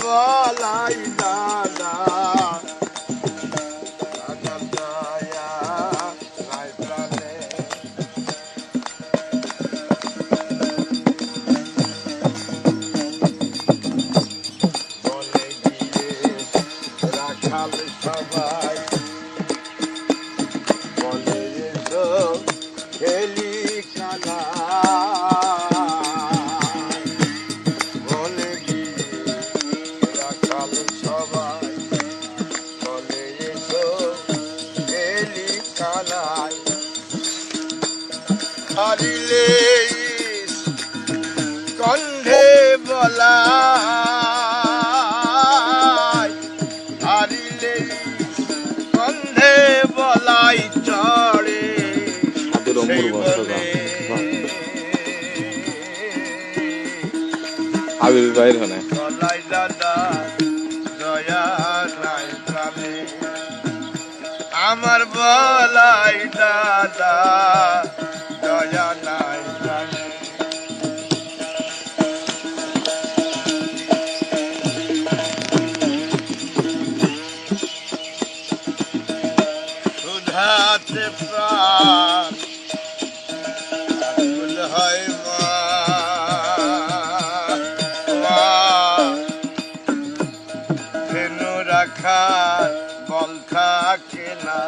আমার হারিলে কণ্ঠে বলা হারিলে বলাই চড়ে। আবির বাইর হনে দাদা নাই আমার বলাই সুধাতে প্রাণ হয় মা রাখার বল থাকে না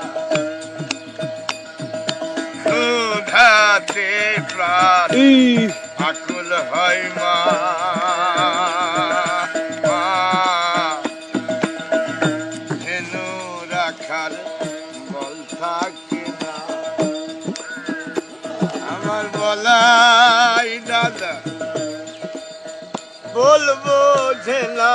প্রাণ আকুল হয় মা বলাই দাদা। বলব ঝেলা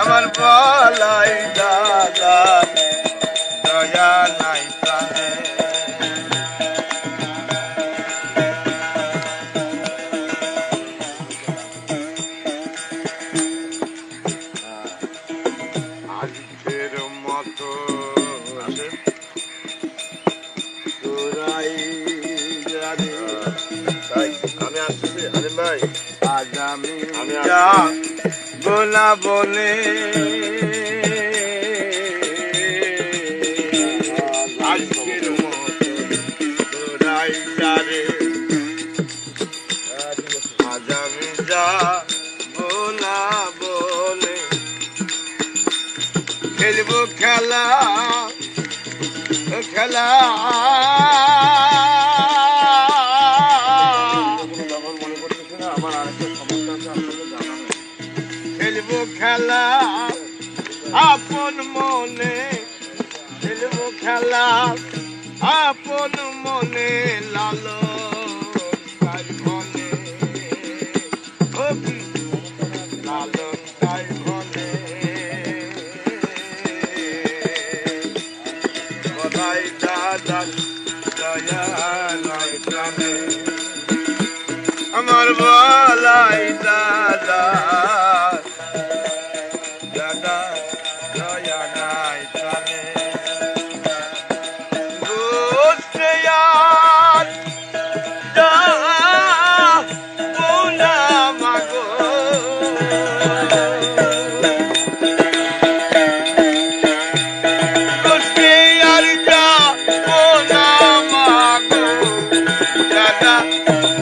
আমার বলাই দাদা দয়া আজকের মতো তোরাই আমি যা বলা বলে আজকের মতো তোরাই জানে আজ আমি যা বলা বলে খেলব খেলা খেলা। আপন মনে খেলব খেলা। আপন মনে লালো তাই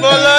বলো